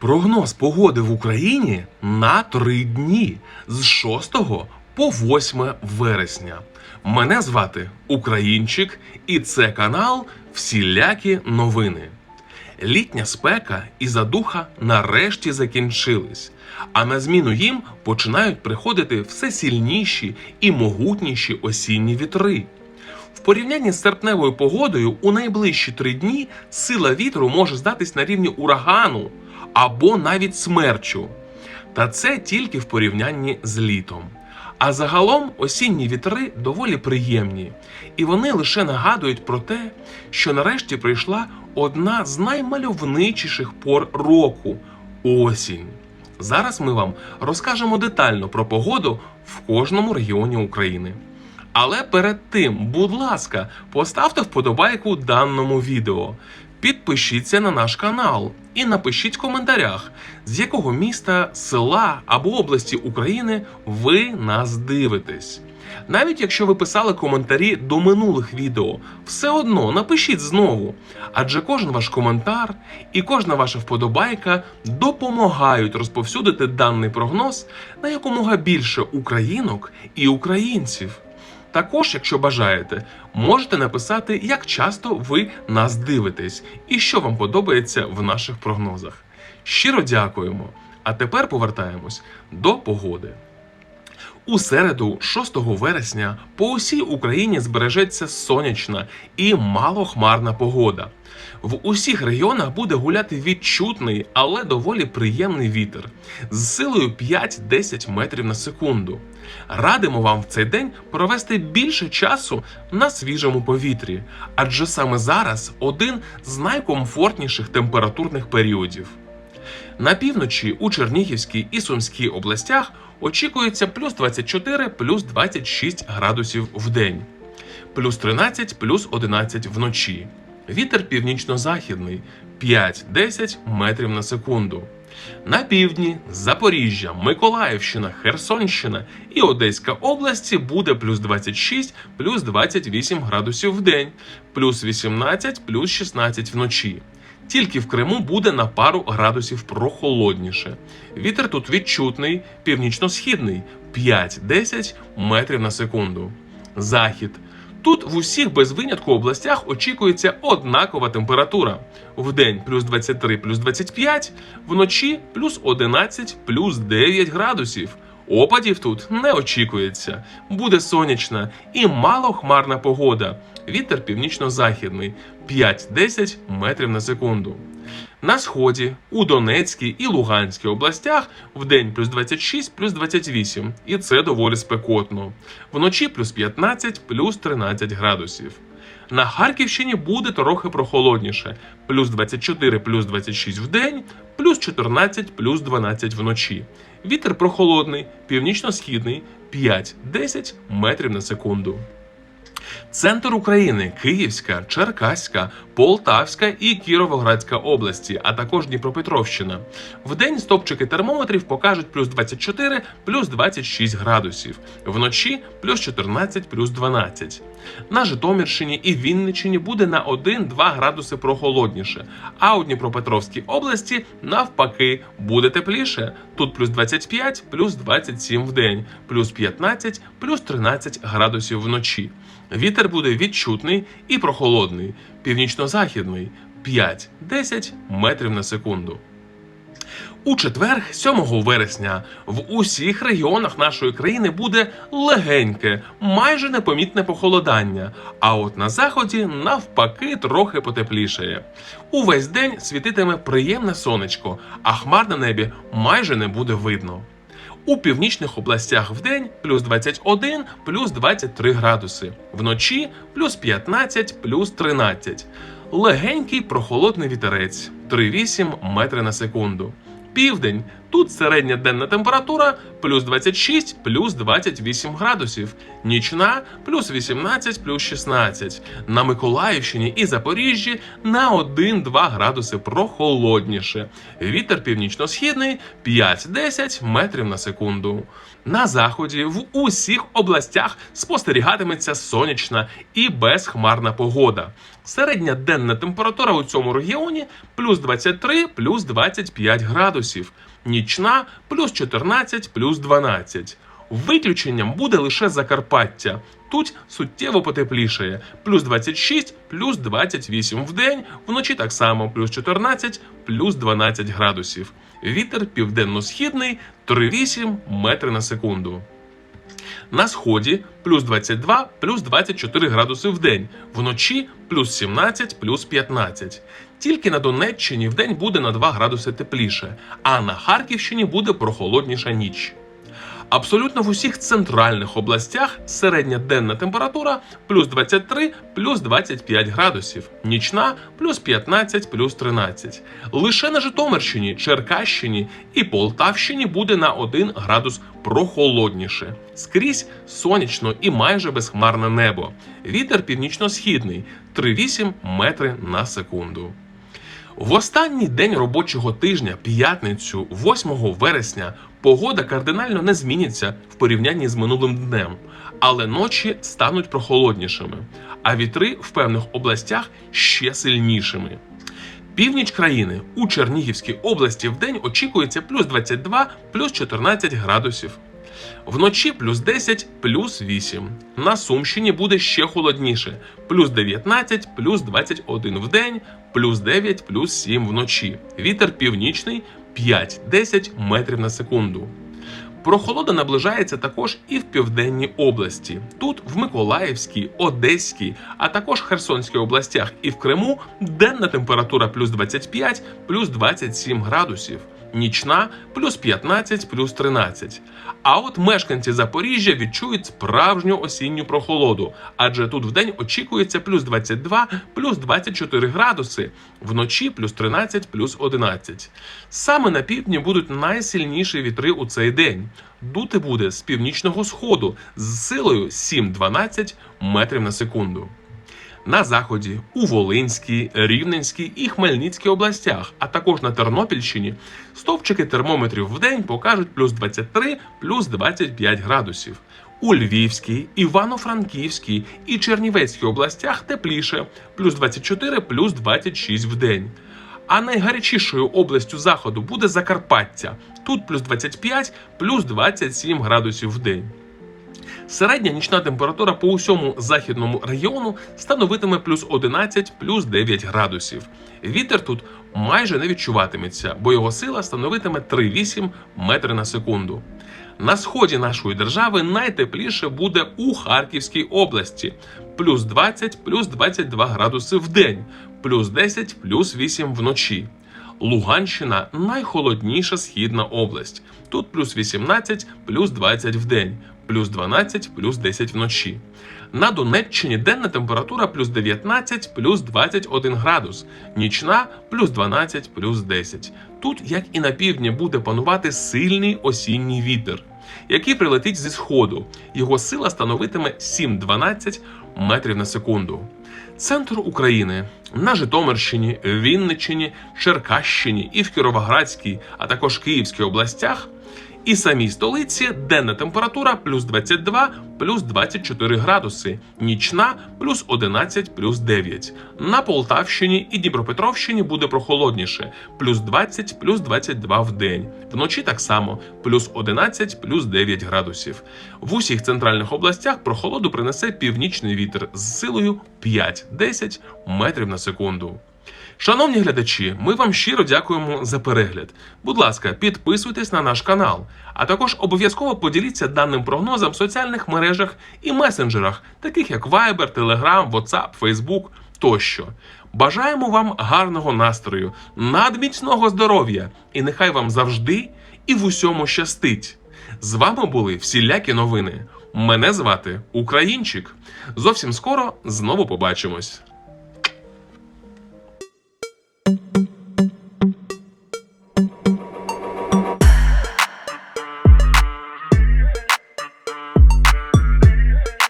Прогноз погоди в Україні на три дні з 6 по 8 вересня. Мене звати Українчик, і це канал Всілякі новини. Літня спека і задуха нарешті закінчились, а на зміну їм починають приходити все сильніші і могутніші осінні вітри. В порівнянні з серпневою погодою у найближчі три дні сила вітру може здатись на рівні урагану або навіть смерчу. Та це тільки в порівнянні з літом. А загалом осінні вітри доволі приємні, і вони лише нагадують про те, що нарешті прийшла одна з наймальовничіших пор року осінь. Зараз ми вам розкажемо детально про погоду в кожному регіоні України. Але перед тим, будь ласка, поставте вподобайку даному відео. Підпишіться на наш канал і напишіть в коментарях, з якого міста, села або області України ви нас дивитесь. Навіть якщо ви писали коментарі до минулих відео, все одно напишіть знову. Адже кожен ваш коментар і кожна ваша вподобайка допомагають розповсюдити даний прогноз на якомога більше українок і українців. Також, якщо бажаєте, можете написати, як часто ви нас дивитесь і що вам подобається в наших прогнозах. Щиро дякуємо! А тепер повертаємось до погоди. У середу, 6 вересня, по усій Україні збережеться сонячна і малохмарна погода. В усіх регіонах буде гуляти відчутний, але доволі приємний вітер з силою 5-10 метрів на секунду. Радимо вам в цей день провести більше часу на свіжому повітрі, адже саме зараз один з найкомфортніших температурних періодів. На півночі у Чернігівській і Сумській областях очікується плюс 24, плюс 26 градусів в день, плюс 13, плюс 11 вночі. Вітер північно-західний 5-10 метрів на секунду. На півдні Запоріжжя, Миколаївщина, Херсонщина і Одеська області буде плюс 26, плюс 28 градусів в день, плюс 18, плюс 16 вночі. Тільки в Криму буде на пару градусів прохолодніше. Вітер тут відчутний, північно-східний 5-10 метрів на секунду. Захід. Тут в усіх без винятку областях очікується однакова температура. Вдень плюс 23 плюс 25, вночі плюс 11 плюс 9 градусів. Опадів тут не очікується. Буде сонячна і малохмарна погода. Вітер північно-західний 5-10 метрів на секунду. На сході, у Донецькій і Луганській областях вдень плюс 26, плюс 28, і це доволі спекотно. Вночі плюс 15, плюс 13 градусів. На Харківщині буде трохи прохолодніше: плюс 24, плюс 26 в день, плюс 14, плюс 12 вночі. Вітер прохолодний, північно-східний 5-10 метрів на секунду. Центр України Київська, Черкаська, Полтавська і Кіровоградська області, а також Дніпропетровщина. Вдень стопчики термометрів покажуть плюс 24, плюс 26 градусів, вночі плюс 14, плюс 12. На Житомирщині і Вінниччині буде на 1-2 градуси прохолодніше, а у Дніпропетровській області навпаки буде тепліше. Тут плюс 25, плюс 27 в день, плюс 15, плюс 13 градусів вночі. Вітер буде відчутний і прохолодний, північно-західний 5-10 метрів на секунду. У четвер, 7 вересня, в усіх регіонах нашої країни буде легеньке, майже непомітне похолодання. А от на заході навпаки трохи потеплішає. Увесь день світитиме приємне сонечко, а хмар на небі майже не буде видно. У північних областях вдень плюс 21, плюс 23 градуси, вночі плюс 15, плюс 13. Легенький прохолодний вітерець 3,8 метри на секунду. Південь Тут середня денна температура плюс 26, плюс 28 градусів, нічна плюс 18, плюс 16. На Миколаївщині і Запоріжжі на 1-2 градуси прохолодніше. Вітер північно-східний 5-10 метрів на секунду. На заході в усіх областях спостерігатиметься сонячна і безхмарна погода. Середня денна температура у цьому регіоні плюс 23, плюс 25 градусів, нічна плюс 14, плюс 12. Виключенням буде лише Закарпаття. Тут суттєво потеплішає плюс 26, плюс 28 в день, вночі так само плюс 14, плюс 12 градусів. Вітер південно-східний 3,8 метри на секунду. На сході плюс 22, плюс 24 градуси в день, вночі плюс 17, плюс 15. Тільки на Донеччині в день буде на 2 градуси тепліше, а на Харківщині буде прохолодніша ніч. Абсолютно в усіх центральних областях середня денна температура плюс 23, плюс 25 градусів, нічна плюс 15, плюс 13. Лише на Житомирщині, Черкащині і Полтавщині буде на 1 градус прохолодніше. Скрізь сонячно і майже безхмарне небо. Вітер північно-східний 3,8 метри на секунду. В останній день робочого тижня, п'ятницю, 8 вересня, погода кардинально не зміниться в порівнянні з минулим днем, але ночі стануть прохолоднішими, а вітри в певних областях ще сильнішими. Північ країни у Чернігівській області в день очікується плюс 22, плюс 14 градусів. Вночі плюс 10, плюс 8. На Сумщині буде ще холодніше. Плюс 19, плюс 21 в день, плюс 9, плюс 7 вночі. Вітер північний 5-10 метрів на секунду. Прохолода наближається також і в південній області. Тут в Миколаївській, Одеській, а також Херсонській областях і в Криму денна температура плюс 25, плюс 27 градусів. Нічна плюс 15, плюс 13. А от мешканці Запоріжжя відчують справжню осінню прохолоду, адже тут вдень очікується плюс 22, плюс 24 градуси, вночі плюс 13, плюс 11. Саме на півдні будуть найсильніші вітри у цей день. Дути буде з північного сходу з силою 7-12 метрів на секунду. На заході, у Волинській, Рівненській і Хмельницькій областях, а також на Тернопільщині, стовпчики термометрів в день покажуть плюс 23, плюс 25 градусів. У Львівській, Івано-Франківській і Чернівецькій областях тепліше плюс 24, плюс 26 в день. А найгарячішою областю заходу буде Закарпаття. Тут плюс 25, плюс 27 градусів в день. Середня нічна температура по усьому західному регіону становитиме плюс 11, плюс 9 градусів. Вітер тут майже не відчуватиметься, бо його сила становитиме 3,8 метри на секунду. На сході нашої держави найтепліше буде у Харківській області плюс 20, плюс 22 градуси в день, плюс 10, плюс 8 вночі. Луганщина найхолодніша східна область. Тут плюс 18, плюс 20 в день, плюс 12, плюс 10 вночі. На Донеччині денна температура плюс 19, плюс 21 градус, нічна плюс 12, плюс 10. Тут, як і на півдні, буде панувати сильний осінній вітер, який прилетить зі сходу. Його сила становитиме 7-12 метрів на секунду. Центр України на Житомирщині, Вінниччині, Черкащині і в Кіровоградській, а також Київській областях. І самій столиці денна температура плюс 22, плюс 24 градуси, нічна плюс 11, плюс 9. На Полтавщині і Дніпропетровщині буде прохолодніше, плюс 20, плюс 22 в день. Вночі так само, плюс 11, плюс 9 градусів. В усіх центральних областях прохолоду принесе північний вітер з силою 5-10 метрів на секунду. Шановні глядачі, ми вам щиро дякуємо за перегляд. Будь ласка, підписуйтесь на наш канал, а також обов'язково поділіться даним прогнозом в соціальних мережах і месенджерах, таких як Viber, Telegram, WhatsApp, Facebook тощо. Бажаємо вам гарного настрою, надміцного здоров'я, і нехай вам завжди і в усьому щастить. З вами були всілякі новини. Мене звати Українчик. Зовсім скоро знову побачимось.